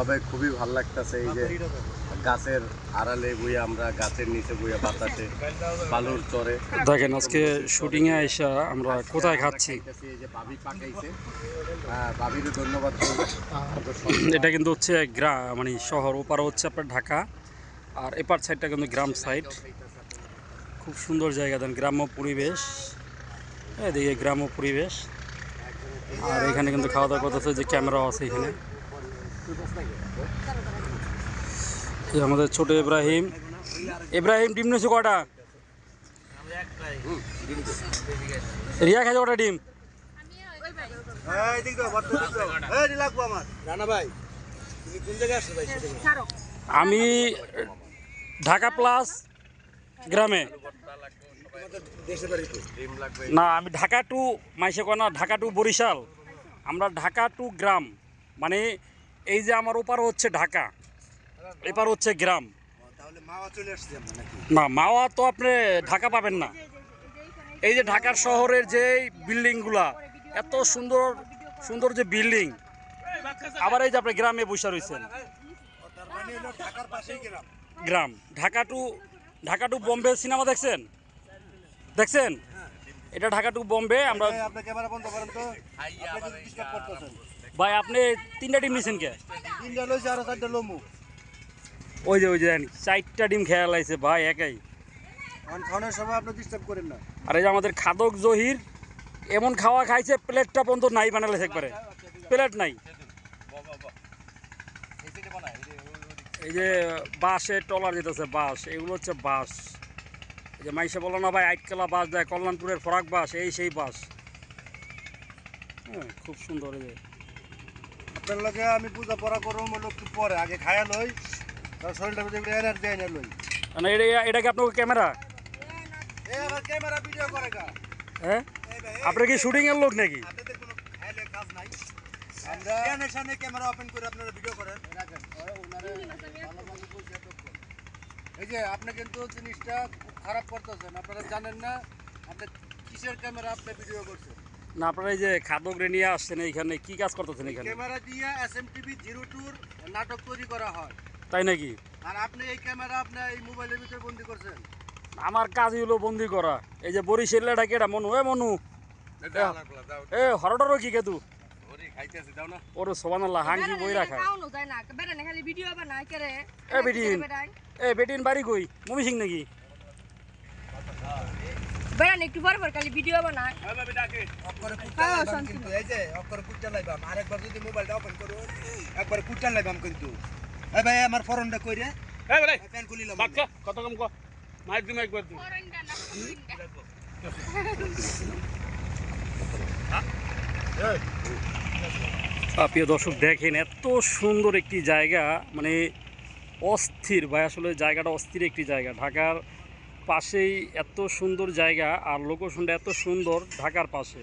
তবে খুবই ভালো লাগতেছে এই যে গাছের আড়ালে বইয়া আমরা গাছের নিচে বইয়া বাতাসে বালুর চরে। দেখেন আজকে শুটিংয়ে এসে আমরা কোথায় খাচ্ছি? এই যে বাবি পাকাইছে। হ্যাঁ বাবিরও ধন্যবাদ এটা কিন্তু হচ্ছে গ্রা মানে শহর ওপার হচ্ছে আপনার ঢাকা। আর এপার সাইডটা কিন্তু গ্রাম সাইড খুব সুন্দর জায়গা দেন গ্রাম্য পরিবেশ। এদিকে গ্রাম্য পরিবেশ। আর এখানে কিন্তু খাওয়া দাওয়া করতেছে যে ক্যামেরাও আছে এখানে। আমাদের ছোট ইব্রাহিম। ইব্রাহিম, ডিম নিয়েছে কটা রিয়া খাইছে কটা ডিম? আমি ঢাকা প্লাস গ্রামে। না, আমি ঢাকা টু, মাইসে না, ঢাকা টু বরিশাল। আমরা ঢাকা টু গ্রাম। মানে এই যে আমার ওপার হচ্ছে ঢাকা এপার হচ্ছে গ্রাম। না মাওয়া তো আপনি ঢাকা পাবেন না। এই যে ঢাকার শহরের যে বিল্ডিংগুলা এত সুন্দর সুন্দর যে বিল্ডিং। আবার এই যে আপনি গ্রামে বসে রয়েছেন। গ্রাম। Dhaka to Dhaka to Bombay cinema দেখছেন? দেখছেন? এটা ঢাকা টু বোম্বে আমরা ভাই আপনি তিনটা ডিম নিয়েছেন কে? তিনটা লইছে আরও চারটা লমু ওই যে ওই যে দেখেন, চারটা ডিম খেয়াল লাগছে ভাই একাই। এখন খাওয়ানোর সময় আপনি ডিস্টার্ব করেন না। আর এই যে আমাদের খাদক জহির এমন খাওয়া খাইছে প্লেটটা পর্যন্ত নাই বানালে একবারে। প্লেট নাই। এই যে বাঁশে টলার যেতেছে বাঁশ এগুলো হচ্ছে বাঁশ। এই যে মাইসে বলো না ভাই আইটকেলা বাস দেয় কল্যাণপুরের ফরাক বাস এই সেই বাস হ্যাঁ খুব সুন্দর এই যে। আপনার লগে আমি পূজা পড়া করব হলো একটু পরে আগে খায়া লই তার শরীরটা একটু এনার্জি এনে লই। মানে এটা এটা কি আপনার ক্যামেরা এ আমার ক্যামেরা ভিডিও করে গা। হ্যাঁ? আপনার কি শুটিংয়ের লোক নাকি? আপনাদের কোনো খাইলে কাজ নাই। আমরা এখানে সামনে ক্যামেরা ওপেন করে আপনারা ভিডিও করেন। রাখেন ওনারে। এই যে আপনি কিন্তু জিনিসটা খুব খারাপ করতেছেন। আপনারা জানেন না আপনি কিসের ক্যামেরা আপনি ভিডিও করছেন? না আপনারা এই যে খাদক রে নিয়ে আসছেন এইখানে কি কাজ করতেছেন এখানে? ক্যামেরা দিয়ে এস এম টিভি জিরো টুর নাটক তৈরি করা হয়। তাই নাকি? আর আপনি এই ক্যামেরা আপনি এই মোবাইলের ভিতরে বন্দি করছেন। আমার কাজই হলো বন্দি করা। এই যে বরিশাল ডাকে এটা মনু? এ মনু। এ হরডরও কি কেতু না। সোবান আল্লাহ হাঙ্গি বই রাখা। এ বেটিন। এ বেটিন বাড়ি কই? মমি সিং নাকি? বেড়ানে একটু পর পর খালি ভিডিও বানায়। হ্যাঁ। কিন্তু এই যে অক্ষরে কুচান লাইবাম আরেকবার যদি মোবাইলটা ওপেন করো একবার কুচান লাইবাম কিন্তু। এই ভাই আমার ফরনটা কই রে? ফ্যান খুলিলাম কত কম কো। মাইক দিম একবার দিম। প্রিয় দর্শক দেখেন এত সুন্দর একটি জায়গা মানে অস্থির ভাই আসলে জায়গাটা অস্থির একটি জায়গা। ঢাকার পাশেই এত সুন্দর জায়গা আর লোকেশনটা এত সুন্দর ঢাকার পাশে।